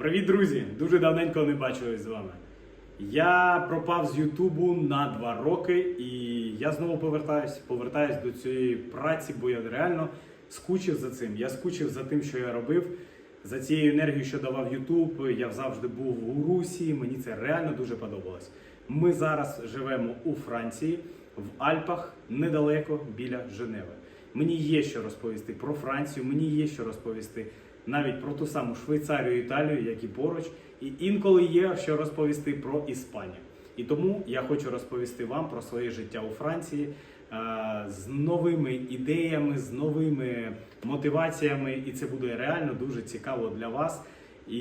Привіт, друзі! Дуже давненько не бачились з вами. Я пропав з Ютубу на два роки, і я знову повертаюсь, повертаюсь до цієї праці, бо я реально скучив за цим. Я скучив за тим, що я робив, за цією енергією, що давав Ютуб. Я завжди був у Русі. Мені це реально дуже подобалось. Ми зараз живемо у Франції, в Альпах, недалеко біля Женеви. Мені є що розповісти про Францію, мені є що розповісти навіть про ту саму Швейцарію, Італію, як і поруч, і інколи є що розповісти про Іспанію. І тому я хочу розповісти вам про своє життя у Франції е, з новими ідеями, з новими мотиваціями, і це буде реально дуже цікаво для вас. І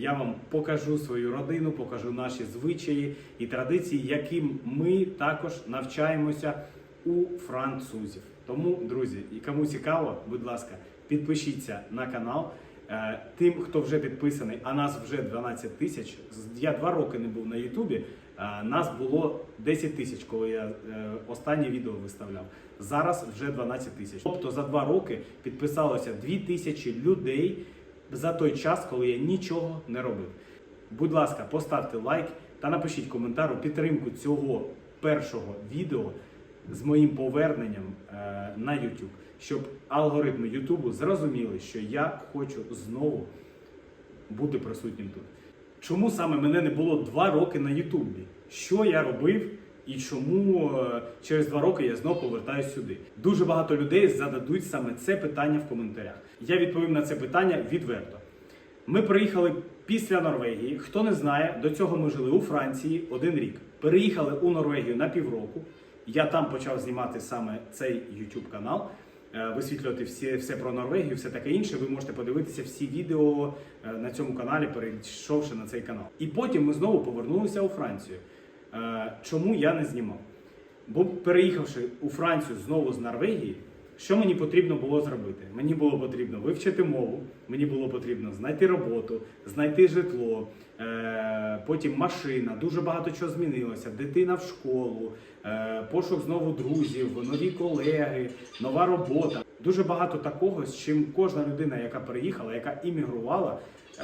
я вам покажу свою родину, покажу наші звичаї і традиції, яким ми також навчаємося у французів. Тому, друзі, і кому цікаво, будь ласка, підпишіться на канал. Е, Тим, хто вже підписаний, а нас вже 12 тисяч. Я два роки не був на Ютубі. е, Нас було 10 тисяч, коли я е, останнє відео виставляв. Зараз вже 12 тисяч. Тобто за два роки підписалося 2 тисячі людей за той час, коли я нічого не робив. Будь ласка, поставте лайк та напишіть коментар у підтримку цього першого відео з моїм поверненням е, на YouTube, щоб алгоритми YouTube зрозуміли, що я хочу знову бути присутнім тут. Чому саме мене не було два роки на Ютубі? Що я робив і чому е, через два роки я знову повертаюся сюди? Дуже багато людей зададуть саме це питання в коментарях. Я відповім на це питання відверто. Ми приїхали після Норвегії. Хто не знає, до цього ми жили у Франції один рік. Переїхали у Норвегію на півроку. Я там почав знімати саме цей YouTube канал, е, висвітлювати всі, все про Норвегію, все таке інше. Ви можете подивитися всі відео е, на цьому каналі, перейшовши на цей канал. І потім ми знову повернулися у Францію. Е, Чому я не знімав? Бо переїхавши у Францію знову з Норвегії, що мені потрібно було зробити? Мені було потрібно вивчити мову, мені було потрібно знайти роботу, знайти житло, е, потім машина, дуже багато чого змінилося. Дитина в школу, е, пошук знову друзів, нові колеги, нова робота. Дуже багато такого, з чим кожна людина, яка переїхала, яка іммігрувала,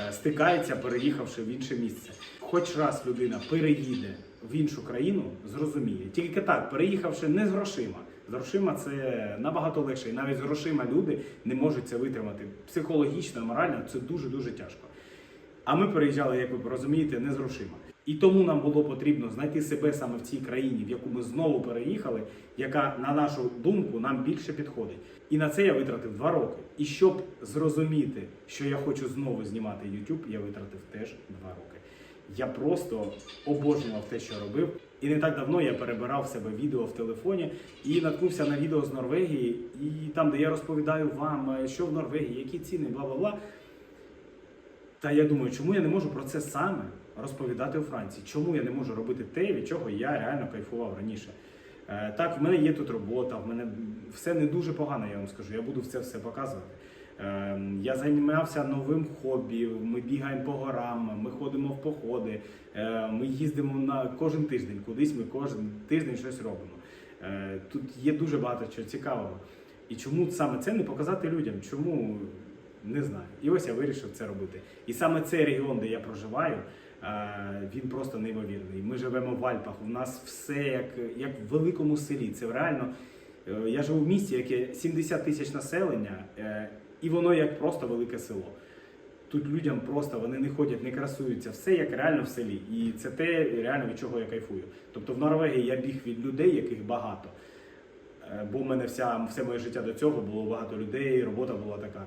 е, стикається, переїхавши в інше місце. Хоч раз людина переїде в іншу країну, зрозуміє. Тільки так, переїхавши не з грошима. З грошима це набагато легше. І навіть з грошима люди не можуть це витримати. Психологічно, морально це дуже дуже тяжко. А ми переїжджали, як ви розумієте, не з грошима. І тому нам було потрібно знайти себе саме в цій країні, в яку ми знову переїхали, яка, на нашу думку, нам більше підходить. І на це я витратив два роки. І щоб зрозуміти, що я хочу знову знімати YouTube, я витратив теж два роки. Я просто обожнював те, що робив. І не так давно я перебирав в себе відео в телефоні і наткнувся на відео з Норвегії, і там, де я розповідаю вам, е, що в Норвегії, які ціни, бла бла бла. Та я думаю, чому я не можу про це саме розповідати у Франції? Чому я не можу робити те, від чого я реально кайфував раніше? Е, так, в мене є тут робота, в мене все не дуже погано, я вам скажу. Я буду це все показувати. Е, я займався новим хобі, ми бігаємо по горам, ми ходимо в походи, е, ми їздимо на кожен тиждень, кудись ми кожен тиждень щось робимо. Е, тут є дуже багато чого цікавого. І чому саме це не показати людям? Чому не знаю. І ось я вирішив це робити. І саме цей регіон, де я проживаю, е, він просто неймовірний. Ми живемо в Альпах. У нас все як, як в великому селі. Це реально. Я живу в місті, яке 70 тисяч населення, і воно як просто велике село. Тут людям просто вони не ходять, не красуються, все як реально в селі. І це те, реально від чого я кайфую. Тобто в Норвегії я біг від людей, яких багато. Е, Бо в мене вся, все моє життя до цього було багато людей, робота була така.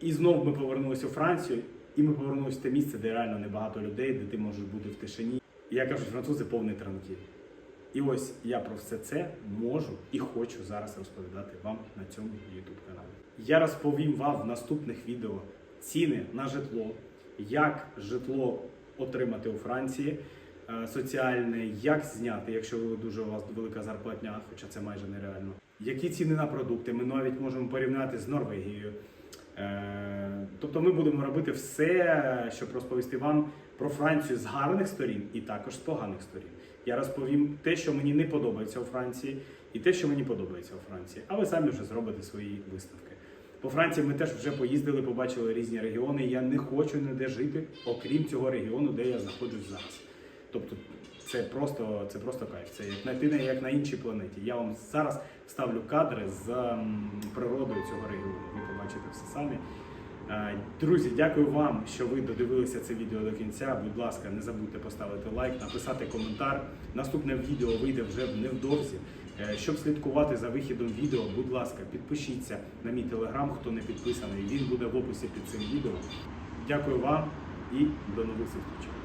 І знову ми повернулися у Францію, і ми повернулися в те місце, де реально небагато людей, де ти можеш бути в тишині. Я кажу, французи повний транкіль. І ось я про все це можу і хочу зараз розповідати вам на цьому YouTube каналі. Я розповім вам в наступних відео ціни на житло, як житло отримати у Франції, е, соціальне, як зняти, якщо ви дуже у вас велика зарплатня, хоча це майже нереально. Які ціни на продукти? Ми навіть можемо порівняти з Норвегією. Е, Тобто ми будемо робити все, щоб розповісти вам про Францію з гарних сторін і також з поганих сторін. Я розповім те, що мені не подобається у Франції, і те, що мені подобається у Франції. А ви самі вже зробите свої висновки. По Франції ми теж вже поїздили, побачили різні регіони. Я не хочу ніде жити, окрім цього регіону, де я знаходжусь зараз. Тобто це просто, це просто кайф. Це як на ти не як на іншій планеті. Я вам зараз ставлю кадри з природою цього регіону. Ви побачите все самі. Е, Друзі, дякую вам, що ви додивилися це відео до кінця. Будь ласка, не забудьте поставити лайк, написати коментар. Наступне відео вийде вже невдовзі. Е, Щоб слідкувати за вихідом відео, будь ласка, підпишіться на мій телеграм, хто не підписаний. Він буде в описі під цим відео. Дякую вам і до нових зустрічей.